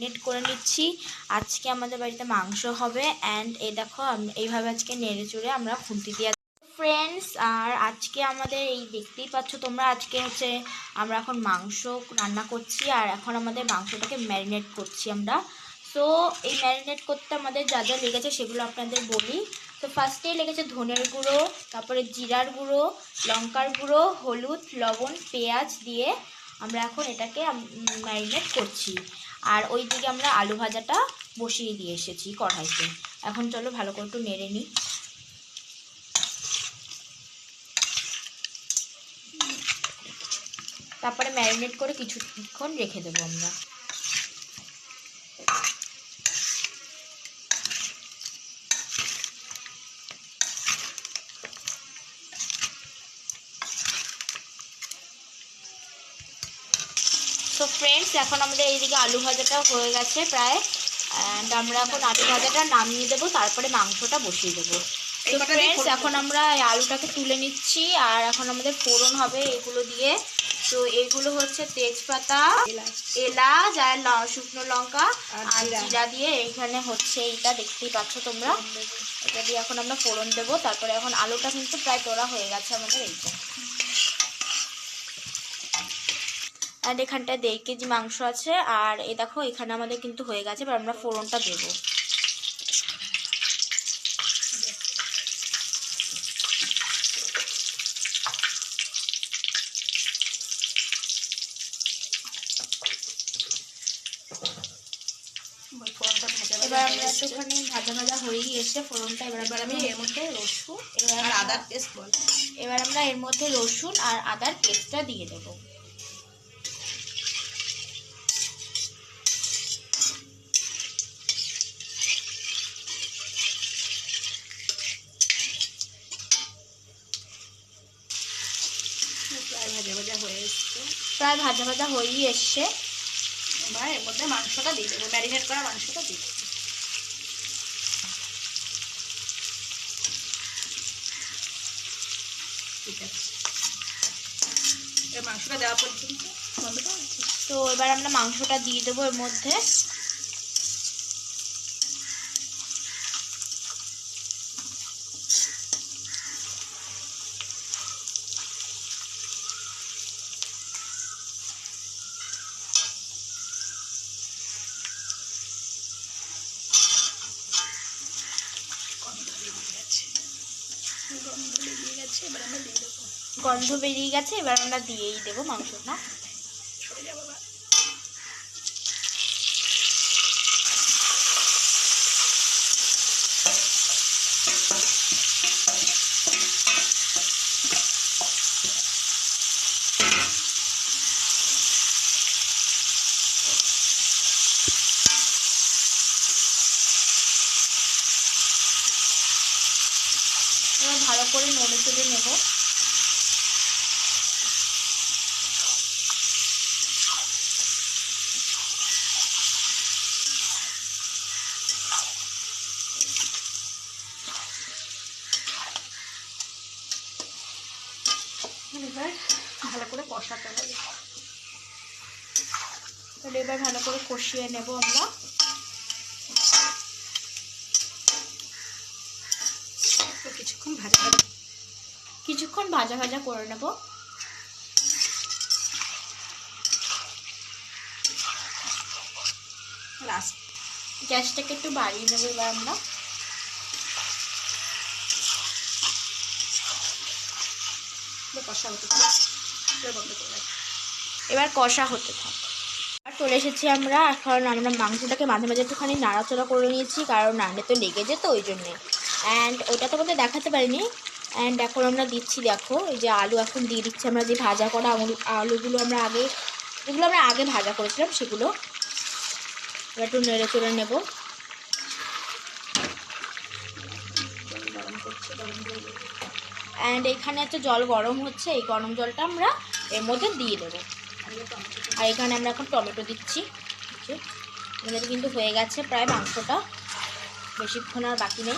Net করে নিচ্ছি। আজকে আমাদের বাড়িতে মাংস হবে অ্যান্ড এই দেখো এইভাবে আজকে নেড়ে চড়ে আমরা খুন্তি দিয়ে ফ্রেন্ডস আর আজকে আমাদের এই দেখতেই পাচ্ছ তোমরা, আজকে হচ্ছে আমরা এখন মাংস রান্না করছি আর এখন আমাদের মাংসটাকে ম্যারিনেট করছি আমরা। তো এই ম্যারিনেট করতে আমাদের যা যা লেগেছে সেগুলো আপনাদের বলি। তো ফার্স্টেই লেগেছে ধনের গুঁড়ো, তারপরে জিরার গুঁড়ো, লঙ্কার গুঁড়ো, হলুদ, লবণ, পেঁয়াজ দিয়ে আমরা এখন এটাকে ম্যারিনেট করছি। আর ওই দিকে আমরা আলু ভাজাটা বসিয়ে দিয়ে এসেছি কড়াইতে। এখন চলো ভালো করে একটু নেড়ে নিই। তারপরে ম্যারিনেট করে কিছুক্ষণ রেখে দেবো আমরা। তো ফ্রেন্ডস এখন আমাদের এইদিকে আলু ভাজাটা হয়ে গেছে প্রায় অ্যান্ড আমরা এখন আলু ভাজাটা নামিয়ে দেবো তারপরে মাংসটা বসিয়ে দেবো। তো ফ্রেন্ডস এখন আমরা এই আলুটাকে তুলে নিচ্ছি আর এখন আমাদের ফোড়ন হবে এগুলো দিয়ে। তো এগুলো হচ্ছে তেজপাতা এলাচ। আর শুকনো লঙ্কা আর জিরা। জিরা দিয়ে এইখানে হচ্ছে এইটা দেখতেই পাচ্ছ তোমরা। এটা দিয়ে এখন আমরা ফোড়ন দেবো তারপরে এখন আলুটা কিন্তু প্রায় তোলা হয়ে গেছে আমাদের এইটা। আর এখানটায় দেড় কেজি মাংস আছে। আর এ দেখো এখানে আমাদের কিন্তু হয়ে গেছে। এবার আমরা ফোড়নটা দেবো। এবার ভাজা আমরা একটুখানি ভাজা ভাজা ফোড়নটা। এবার এবার আমি এর মধ্যে রসুন এবার আদার পেস্ট বল। এবার আমরা এর মধ্যে রসুন আর আদার পেস্টটা দিয়ে দেবো প্রায় ভাজা ভাজা হয়ে এসছে প্রায় ভাজা ভাজা হয়েই এসছে। এবার এর মধ্যে মাংসটা দিয়ে দেবো ম্যারিনেট করা মাংসটা দিয়ে দেবো। মাংসটা দেওয়া পর্যন্ত। তো এবার আমরা মাংসটা দিয়ে দেবো এর মধ্যে গন্ধ বেরিয়ে গেছে গন্ধ বেরিয়ে গেছে এবার আমরা দিয়ে দেবো গন্ধ বেরিয়ে গেছে এবার আমরা দিয়েই দেবো মাংসটা। ভালো করে নড়ে চড়ে নেব। এবার ভালো করে কষাতে হবে। তাহলে এবার ভালো করে কষিয়ে নেব আমরা। কিছুক্ষণ ভাজা ভাজা কিছুক্ষণ ভাজা ভাজা করে নেব। লাস্ট গ্যাসটাকে একটু বাড়িয়ে নেব এবার আমরা। কষা হতে এবার বন্ধ করে এবার কষা হতে থাক। আর চলে এসেছি আমরা এখন আমরা মাংসটাকে মাঝে মাঝে একটুখানি নাড়াচড়া করে নিয়েছি কারণ নাড়ে তো লেগে যেত ওই জন্যে। অ্যান্ড ওটা তোমাদের দেখাতে পারিনি। অ্যান্ড এখন আমরা দিচ্ছি দেখো এই যে আলু এখন দিয়ে দিচ্ছি আমরা যে ভাজা করা আলু আলুগুলো আমরা আগে যেগুলো আমরা আগে ভাজা করেছিলাম সেগুলো এবার একটু নেড়ে চড়ে নেব। গরম করছে গরম। অ্যান্ড এখানে একটা জল গরম হচ্ছে, এই গরম জলটা আমরা এর মধ্যে দিয়ে দেবো। আর এখানে আমরা এখন টমেটো দিচ্ছি। আমাদের কিন্তু হয়ে গেছে প্রায় মাংসটা। বেশিক্ষণ আর বাকি নেই।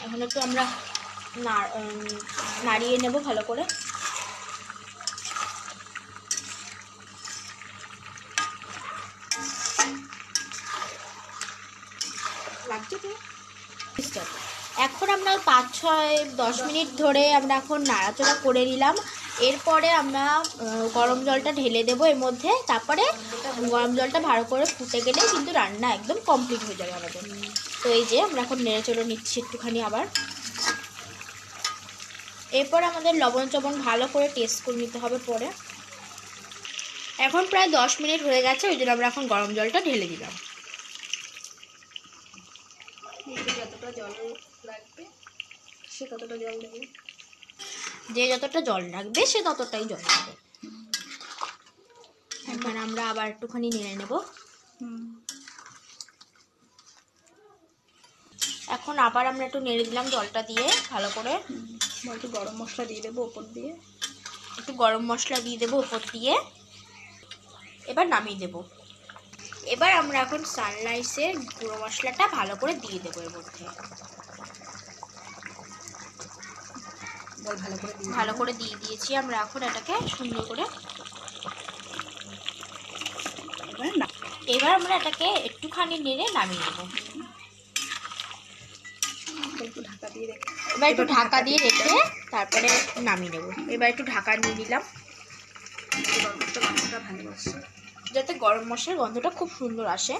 এখন একটু আমরা নাড়- নাড়িয়ে নেব ভালো করে। এখন আমরা পাঁচ, ছয়, দশ মিনিট ধরে আমরা এখন নাড়াচড়া করে নিলাম। এরপরে আমরা গরম জলটা ঢেলে দেবো এর মধ্যে। তারপরে গরম জলটা ভালো করে ফুটে গেলে কিন্তু রান্না একদম কমপ্লিট হয়ে যাবে আমাদের। তো এই যে আমরা এখন নেড়ে চড়ে নিচ্ছি একটুখানি আবার। এরপর আমাদের লবণ চবণ ভালো করে টেস্ট করে নিতে হবে পরে। এখন প্রায় দশ মিনিট হয়ে গেছে, ওই জন্য আমরা এখন গরম জলটা ঢেলে দিলাম এতে যতটা জল লাগবে সে ততটা জল দেবে। যে যতটা জল লাগবে সে ততটাই জল দেবে। এখন আমরা আবার একটুখানি নেড়ে নেব। এখন আবার আমরা একটু নেড়ে দিলাম জলটা দিয়ে ভালো করে। একটু গরম মশলা দিয়ে দেবো ওপর দিয়ে। একটু গরম মশলা দিয়ে দেবো ওপর দিয়ে। এবার নামিয়ে দেবো। এবার আমরা এখন সানরাইসের গুঁড়ো মশলাটা ভালো করে দিয়ে দেবো এর মধ্যে। ভালো করে দিয়ে ভালো করে দিয়ে দিয়েছি আমরা এখন এটাকে সুন্দর করে। এবার আমরা এটাকে একটুখানি নেড়ে নামিয়ে রেখে এবার একটু ঢাকা দিয়ে রেখে তারপরে নামিয়ে নেব। এবার একটু ঢাকা নিয়ে নিলাম ভালোবাসে যাতে গরম মশলার গন্ধটা খুব সুন্দর আসে।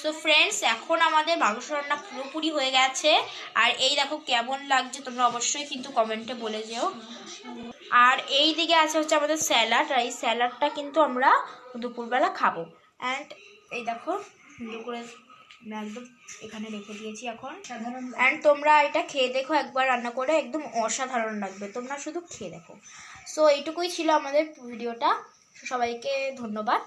সো ফ্রেন্ডস এখন আমাদের মাংস রান্না পুরোপুরি হয়ে গেছে। আর এই দেখো কেমন লাগছে, তোমরা অবশ্যই কিন্তু কমেন্টে বলে যেও। আর এই দিকে আছে হচ্ছে আমাদের স্যালাড, আর এই স্যালাডটা কিন্তু আমরা দুপুরবেলা খাব। অ্যান্ড এই দেখো করে একদম এখানে রেখে দিয়েছি এখন। সাধারণ অ্যান্ড তোমরা এটা খেয়ে দেখো, একবার রান্না করে, একদম অসাধারণ লাগবে। তোমরা শুধু খেয়ে দেখো। সো এইটুকুই ছিল আমাদের ভিডিওটা। সবাইকে ধন্যবাদ।